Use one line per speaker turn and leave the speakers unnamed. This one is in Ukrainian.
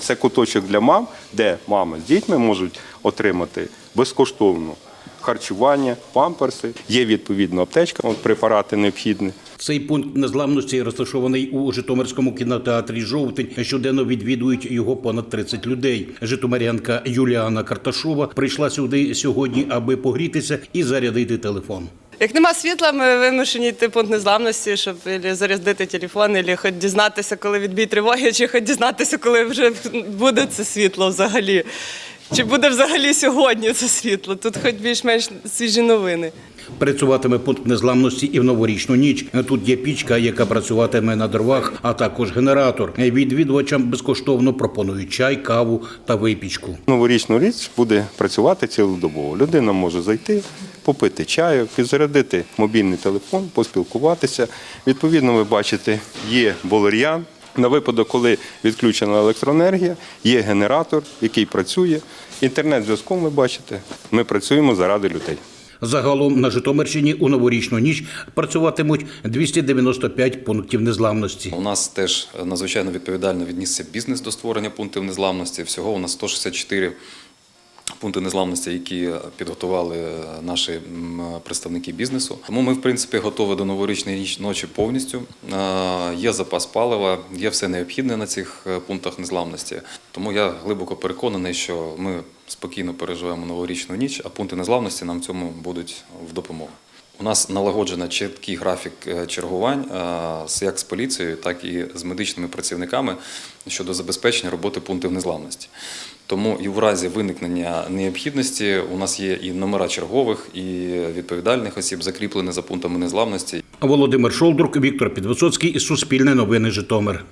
Це куточок для мам, де мами з дітьми можуть отримати безкоштовно харчування, памперси. Є відповідна аптечка, от препарати необхідні.
Цей пункт незламності розташований у Житомирському кінотеатрі Жовтень. Щоденно відвідують його понад 30 людей. Житомирянка Юліана Карташова прийшла сюди сьогодні, аби погрітися і зарядити телефон.
Як нема світла, ми вимушені йти пункт незламності, щоб ілі зарядити телефон, або хоч дізнатися, коли відбій тривоги, чи хоч дізнатися, коли вже буде це світло взагалі. Чи буде взагалі сьогодні це світло? Тут хоч більш-менш свіжі новини.
Працюватиме пункт незламності і в новорічну ніч. Тут є пічка, яка працюватиме на дровах, а також генератор. Відвідувачам безкоштовно пропонують чай, каву та випічку.
Новорічну річ буде працювати цілодобово. Людина може зайти, попити чаю, підзарядити мобільний телефон, поспілкуватися. Відповідно, ви бачите, є болер'ян. На випадок, коли відключена електроенергія, є генератор, який працює. Інтернет-зв'язком ви бачите, ми працюємо заради людей.
Загалом на Житомирщині у новорічну ніч працюватимуть 295 пунктів незламності.
У нас теж надзвичайно відповідально віднісся бізнес до створення пунктів незламності. Всього у нас 164 пункти незламності, які підготували наші представники бізнесу. Тому ми, в принципі, готові до новорічної ночі повністю. Є запас палива, є все необхідне на цих е, пунктах незламності. Тому я глибоко переконаний, що ми спокійно переживемо новорічну ніч, а пункти незламності нам в цьому будуть в допомогу. У нас налагоджено чіткий графік е, чергувань е, як з поліцією, так і з медичними працівниками щодо забезпечення роботи пунктів незламності. Тому і в разі виникнення необхідності у нас є і номера чергових, і відповідальних осіб, закріплені за пунктами незламності.
Володимир Шолдрук, Віктор Підвисоцький, і Суспільне новини Житомир.